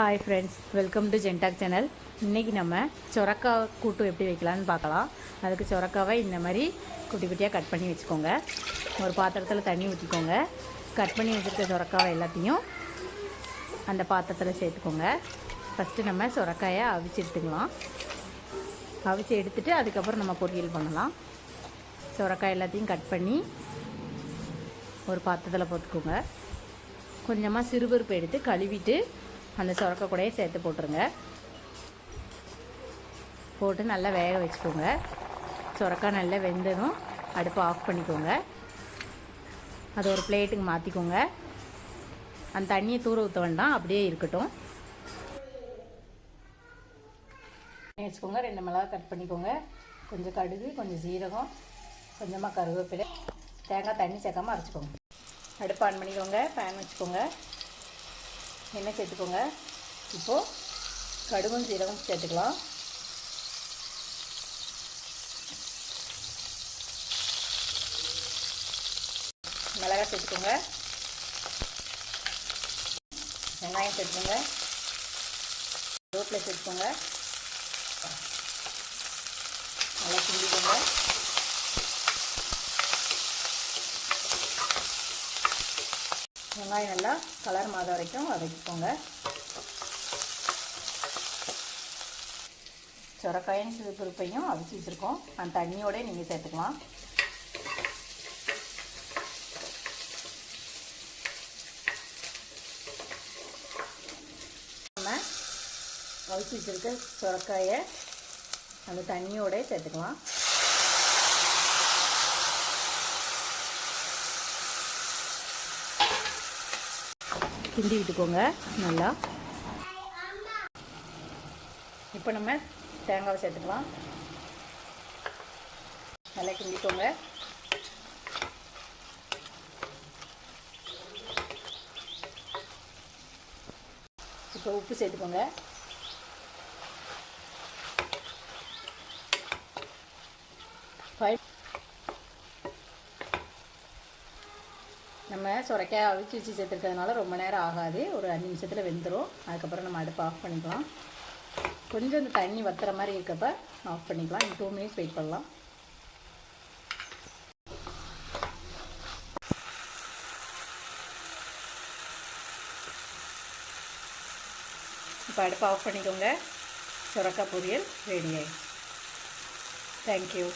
Hi friends welcome to ஜென்டாக் channel இன்றைக்கி நம்ம சொரக்கா கூட்டு எப்படி வைக்கலான்னு பார்க்கலாம். அதுக்கு சொரக்காவை இந்த மாதிரி குட்டி குட்டியாக கட் பண்ணி வச்சுக்கோங்க. ஒரு பாத்திரத்தில் தண்ணி ஊற்றிக்கோங்க கட் பண்ணி வச்சுருக்க சொரக்காவை எல்லாத்தையும் அந்த பாத்திரத்தில் சேர்த்துக்கோங்க. ஃபஸ்ட்டு நம்ம சொரக்காயை அவிச்சு எடுத்துக்கலாம். அவிச்சு எடுத்துகிட்டு அதுக்கப்புறம் நம்ம பொரியல் பண்ணலாம். சொரக்காய் எல்லாத்தையும் கட் பண்ணி ஒரு பாத்திரத்தில் போட்டுக்கோங்க. கொஞ்சமாக சிறுபருப்பு எடுத்து கழுவிட்டு அந்த சுரக்க கூடயே சேர்த்து போட்டுருங்க. போட்டு நல்லா வேக வச்சுக்கோங்க. சுரக்காய் நல்லா வெந்ததும் அடுப்பை ஆஃப் பண்ணிக்கோங்க. அது ஒரு பிளேட்டுக்கு மாற்றிக்கோங்க அந்த தண்ணியை தூர ஊற்ற வேண்டாம். அப்படியே இருக்கட்டும். வச்சுக்கோங்க. ரெண்டு மிளகா கட் பண்ணிக்கோங்க. கொஞ்சம் கடுகு கொஞ்சம் சீரகம் கொஞ்சமாக கருவேப்பிலை. தேங்காய் தண்ணி சேர்க்காமல் அரைச்சிக்கோங்க. அடுப்பு ஆன் பண்ணிக்கோங்க. பேன் வச்சுக்கோங்க. எண்ணெய் சேர்த்துக்கோங்க. இப்போது கடுகும் சீரகம் சேர்த்துக்கலாம். மிளகாய் சேர்த்துக்கோங்க. வெங்காயம் சேர்த்துக்கோங்க. ரோட்டில் சேர்த்துக்கோங்க. நல்லா கிண்டிக்கோங்க வெங்காயம் நல்லா கலர் மாதம் வரைக்கும் வதக்கிக்கோங்க. சிறு சிறுபருப்பையும் அவிச்சு வச்சுருக்கோம். அந்த தண்ணியோடய நீங்கள் சேர்த்துக்கலாம். நம்ம அவிச்சு வச்சுருக்க சுரக்காயை அந்த தண்ணியோடய சேர்த்துக்கலாம். கிண்டி விட்டுக்கோங்க நல்லா. இப்போ நம்ம தேங்காவை சேர்த்துக்கலாம். நல்லா கிண்டிக்கோங்க. இப்போ உப்பு சேர்த்துக்கோங்க. ஃபைவ் நம்ம சுரைக்காய் அவிச்சு வச்சு சேர்த்துருக்கிறதுனால ரொம்ப நேரம் ஆகாது. ஒரு அஞ்சு நிமிஷத்தில் வெந்துடும் அதுக்கப்புறம் நம்ம அடுப்பு ஆஃப் பண்ணிக்கலாம். கொஞ்சம் இந்த தண்ணி வத்துற மாதிரி இருக்கப்ப ஆஃப் பண்ணிக்கலாம். டூ மினிட்ஸ் வெயிட் பண்ணலாம். இப்போ அடுப்பு ஆஃப் பண்ணிக்கோங்க. சுரக்கா பொரியல் ரெடி ஆயிடுச்சு. தேங்க்யூ